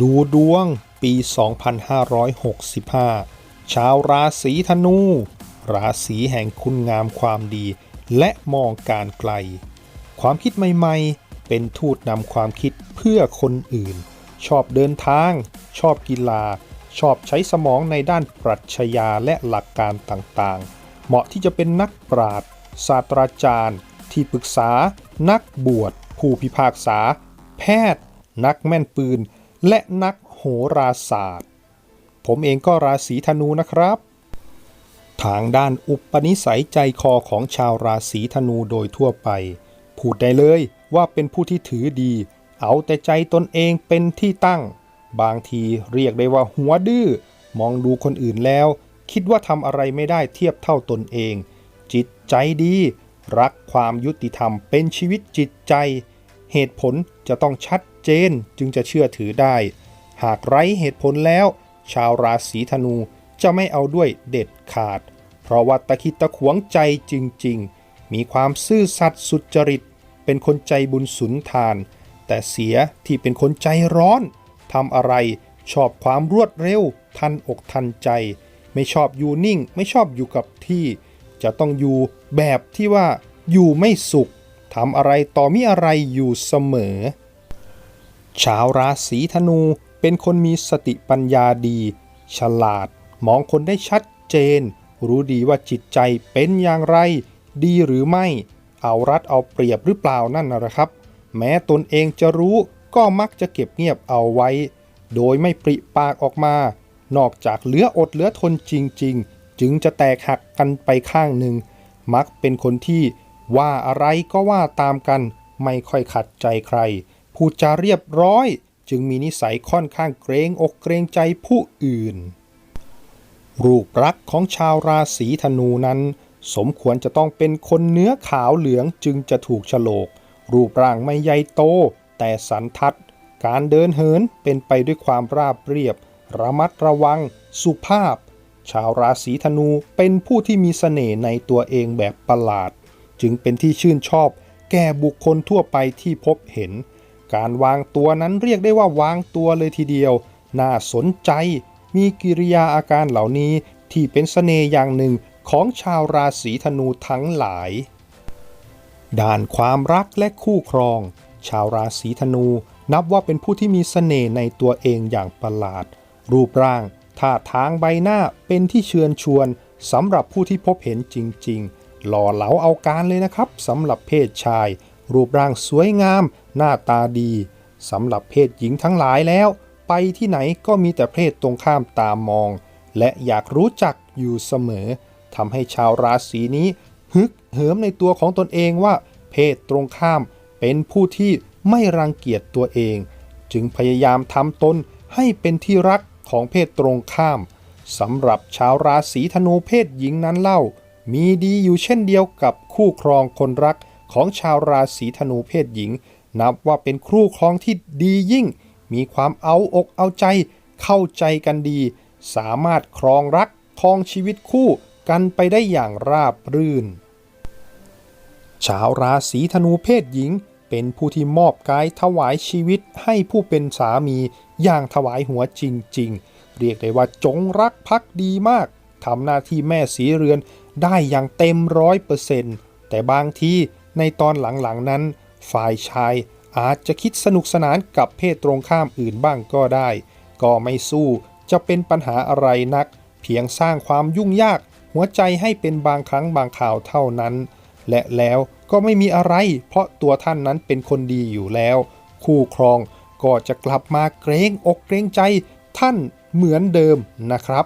ดูดวงปี 2565 ชาวราศีธนู ราศีแห่งคุณงามความดี และมองการไกล ความคิดใหม่ๆ เป็นทูตนำความคิดเพื่อคนอื่น ชอบเดินทาง ชอบกีฬา ชอบใช้สมองในด้านปรัชญาและหลักการต่างๆ เหมาะที่จะเป็นนักปราชญ์ศาสตราจารย์ ที่ปรึกษา นักบวช ผู้พิพากษา แพทย์ นักแม่นปืน และนักโหราศาสตร์ ผมเองก็ราศีธนูนะครับ ทางด้านอุปนิสัยใจคอของชาวราศีธนูโดยทั่วไป พูดได้เลยว่าเป็นผู้ที่ถือดี เอาแต่ใจตนเองเป็นที่ตั้ง บางทีเรียกได้ว่าหัวดื้อ มองดูคนอื่นแล้ว คิดว่าทำอะไรไม่ได้เทียบเท่าตนเอง จิตใจดี รักความยุติธรรมเป็นชีวิตจิตใจ เหตุผลจะต้องชัด เจนจึงจะเชื่อถือได้ หากไร้เหตุผลแล้ว ชาวราศีธนูจะไม่เอาด้วยเด็ดขาด เพราะว่าตะคิดตะขวงใจจริง ๆ มีความซื่อสัตย์สุจริต เป็นคนใจบุญสุนทาน แต่เสียที่เป็นคนใจร้อนทำอะไรชอบความรวดเร็ว ทันอกทันใจ ไม่ชอบอยู่นิ่ง ไม่ชอบอยู่กับที่ จะต้องอยู่แบบที่ว่าอยู่ไม่สุขทำอะไรต่อมีอะไรอยู่เสมอ ชาวราศีธนูเป็นคนมีสติปัญญาดี ฉลาด มองคนได้ชัดเจน รู้ดีว่าจิตใจเป็นอย่างไร ดีหรือไม่ เอารัดเอาเปรียบหรือเปล่านั่นนะครับ แม้ตนเองจะรู้ก็มักจะเก็บเงียบเอาไว้ โดยไม่ปริปากออกมา นอกจากเหลืออดเหลือทนจริง ๆ จึงจะแตกหักกันไปข้างหนึ่ง มักเป็นคนที่ว่าอะไรก็ว่าตามกัน ไม่ค่อยขัดใจใคร พูดจาเรียบร้อย จึงมีนิสัยค่อนข้างเกรงอกเกรงใจผู้อื่น รูปลักษ์ของชาวราศีธนูนั้น สมควรจะต้องเป็นคนเนื้อขาวเหลืองจึงจะถูกโฉลก รูปร่างไม่ใหญ่โต แต่สันทัด การเดินเหินเป็นไปด้วยความราบเรียบ ระมัดระวัง สุภาพ ชาวราศีธนูเป็นผู้ที่มีเสน่ห์ในตัวเองแบบประหลาด จึงเป็นที่ชื่นชอบแก่บุคคลทั่วไปที่พบเห็น การวางตัวนั้นเรียกได้ว่าวางตัวเลยทีเดียว น่าสนใจ มีกิริยาอาการเหล่านี้ที่เป็นเสน่ห์อย่างหนึ่งของชาวราศีธนูทั้งหลาย ด้านความรักและคู่ครอง ชาวราศีธนู นับว่าเป็นผู้ที่มีเสน่ห์ในตัวเองอย่างประหลาด รูปร่างท่าทางใบหน้าเป็นที่เชิญชวนสำหรับผู้ที่พบเห็นจริง ๆ หล่อเหลาเอาการเลยนะครับสำหรับเพศชาย รูปร่างสวยงาม หน้าตาดีสำหรับเพศหญิงทั้งหลายแล้ว ไปที่ไหนก็มีแต่เพศตรงข้ามตามมอง และอยากรู้จักอยู่เสมอทำให้ชาวราศีนี้ฮึกเหิมในตัวของตนเองว่า เพศตรงข้ามเป็นผู้ที่ไม่รังเกียจตัวเอง จึงพยายามทำตนให้เป็นที่รักของเพศตรงข้ามสำหรับชาวราศีธนูเพศหญิงนั้นเล่า มีดีอยู่เช่นเดียวกับคู่ครองคนรักของชาวราศีธนูเพศหญิง นับว่าเป็นคู่ครองที่ดียิ่ง มีความเอาอกเอาใจ เข้าใจกันดี สามารถครองรักครองชีวิตคู่กันไปได้อย่างราบรื่น ชาวราศีธนูเพศหญิง เป็นผู้ที่มอบกายถวายชีวิตให้ผู้เป็นสามีอย่างถวายหัวจริง ๆ เรียกได้ว่าจงรักภักดีมากทำหน้าที่แม่สีเรือนได้อย่างเต็มร้อยเปอร์เซ็นต์แต่บางทีในตอนหลังๆนั้น ฝ่ายชายอาจจะคิดสนุกสนานกับเพศตรงข้ามอื่นบ้างก็ได้ ก็ไม่สู้จะเป็นปัญหาอะไรนัก เพียงสร้างความยุ่งยากหัวใจให้เป็นบางครั้งบางข่าวเท่านั้น และแล้วก็ไม่มีอะไร เพราะตัวท่านนั้นเป็นคนดีอยู่แล้ว คู่ครองก็จะกลับมาเกรงอกเกรงใจท่านเหมือนเดิมนะครับ